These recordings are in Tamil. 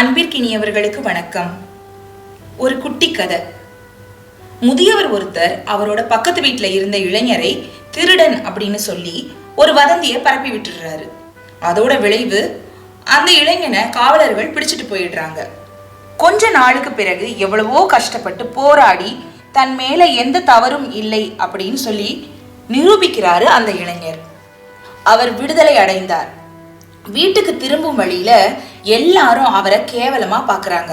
அன்பிற்கினியவர்களுக்கு வணக்கம். ஒரு குட்டி கதை முதியவர் ஒருத்தர் அவரோட பக்கத்து வீட்டில் இருந்த இளைஞரை திருடன் அப்படின்னு சொல்லி ஒரு வதந்தியை பரப்பி விட்டுடுறாரு. அதோட விளைவு அந்த இளைஞனை காவலர்கள் பிடிச்சிட்டு போயிடுறாங்க. கொஞ்ச நாளுக்கு பிறகு எவ்வளவோ கஷ்டப்பட்டு போராடி தன் மேல எந்த தவறும் இல்லை அப்படின்னு சொல்லி நிரூபிக்கிறாரு அந்த இளைஞர். அவர் விடுதலை அடைந்தார். வீட்டுக்கு திரும்பும் வழியில எல்லாரும் அவரை கேவலமா பாக்குறாங்க.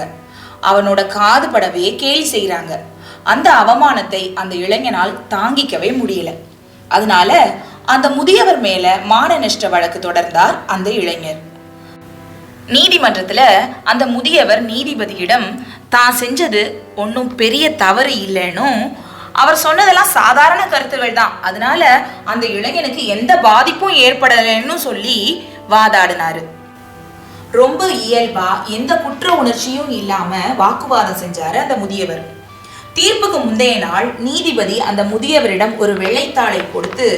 அவனோட காது படவே கேலி செய்யறாங்க அந்த அவமானத்தை அந்த இளைஞனால் தாங்கிக்கவே முடியல. அதனால அந்த முதியவர் மேல மான நஷ்ட வழக்கு தொடர்ந்தார் அந்த இளைஞர். நீதிமன்றத்துல அந்த முதியவர் நீதிபதியிடம் தான் செஞ்சது ஒன்றும் பெரிய தவறு இல்லைன்னும் அவர் சொன்னதெல்லாம் சாதாரண கருத்துகள் தான். அதனால அந்த இளைஞனுக்கு எந்த பாதிப்பும் ஏற்படலைன்னு சொல்லி வாதாடினாரு. ரொம்ப இயல்பா எந்த குற்ற உணர்ச்சியும் இல்லாம வாக்குவாதம் செஞ்சாரு அந்த முதியவர். தீர்ப்புக்கு முந்தைய நாள் நீதிபதி அந்த முதியவரிடம் ஒரு வெள்ளைத்தாளை கொடுத்து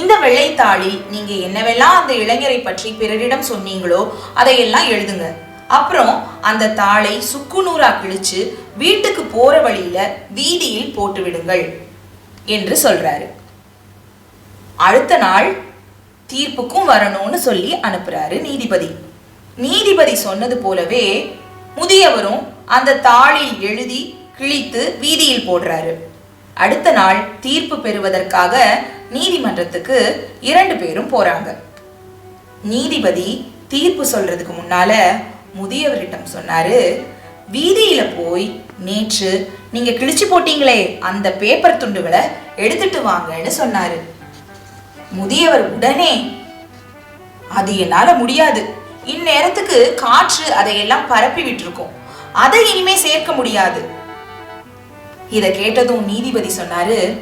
இந்த வெள்ளைத்தாளில் நீங்க என்னவெல்லாம் அந்த இளைஞரை பற்றி பிறரிடம் சொன்னீங்களோ அதையெல்லாம் எழுதுங்க. அப்புறம் அந்த தாளை சுக்குநூறா கிழிச்சு வீட்டுக்கு போற வழியில வீதியில் போட்டு விடுங்கள் என்று சொல்றாரு. அடுத்த நாள் தீர்ப்புக்கும் வரணும்னு சொல்லி அனுப்புறாரு நீதிபதி. நீதிபதி சொன்னது போலவே முதியவரும் அந்த தாளில் எழுதி கிழித்து வீதியில் போடுறாரு. அடுத்த நாள் தீர்ப்பு பெறுவதற்காக நீதிமன்றத்துக்கு இரண்டு பேரும் போறாங்க. நீதிபதி தீர்ப்பு சொல்றதுக்கு முன்னால முதியவரிடம் சொன்னாரு வீதியில போய் நேற்று நீங்க கிழிச்சு போட்டீங்களே அந்த பேப்பர் துண்டுகளை எடுத்துட்டு வாங்கன்னு சொன்னாரு. முதியவர் உடனே அது என்னால முடியாது. இந்நேரத்துக்கு காற்று அதையெல்லாம் பரப்பி விட்டுருக்கோம். அதை இனிமே சேர்க்க முடியாது. இத கேட்டதும் நீதிபதி சொன்னாரு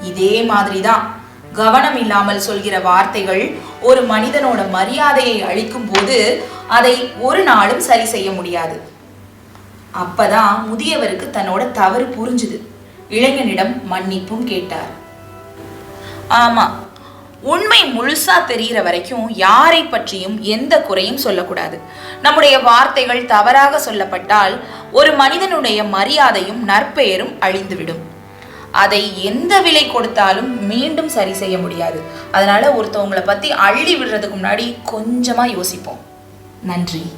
இதே மாதிரிதான். கவனம் இல்லாமல் சொல்கிற வார்த்தைகள் ஒரு மனிதனோட மரியாதையை அளிக்கும் போது அதை ஒரு நாளும் சரி செய்ய முடியாது. அப்பதான் முதியவருக்கு தன்னோட தவறு புரிஞ்சுது. இளைஞனிடம் மன்னிப்பும் கேட்டார். ஆமா உண்மை முழுசா தெரிகிற வரைக்கும் யாரை பற்றியும் எந்த குறையும் சொல்லக்கூடாது. நம்முடைய வார்த்தைகள் தவறாக சொல்லப்பட்டால் ஒரு மனிதனுடைய மரியாதையும் நற்பெயரும் அழிந்துவிடும். அதை எந்த விலை கொடுத்தாலும் மீண்டும் சரி செய்ய முடியாது. அதனால ஒருத்தவங்களை பத்தி அள்ளி விடுறதுக்கு முன்னாடி கொஞ்சமா யோசிப்போம். நன்றி.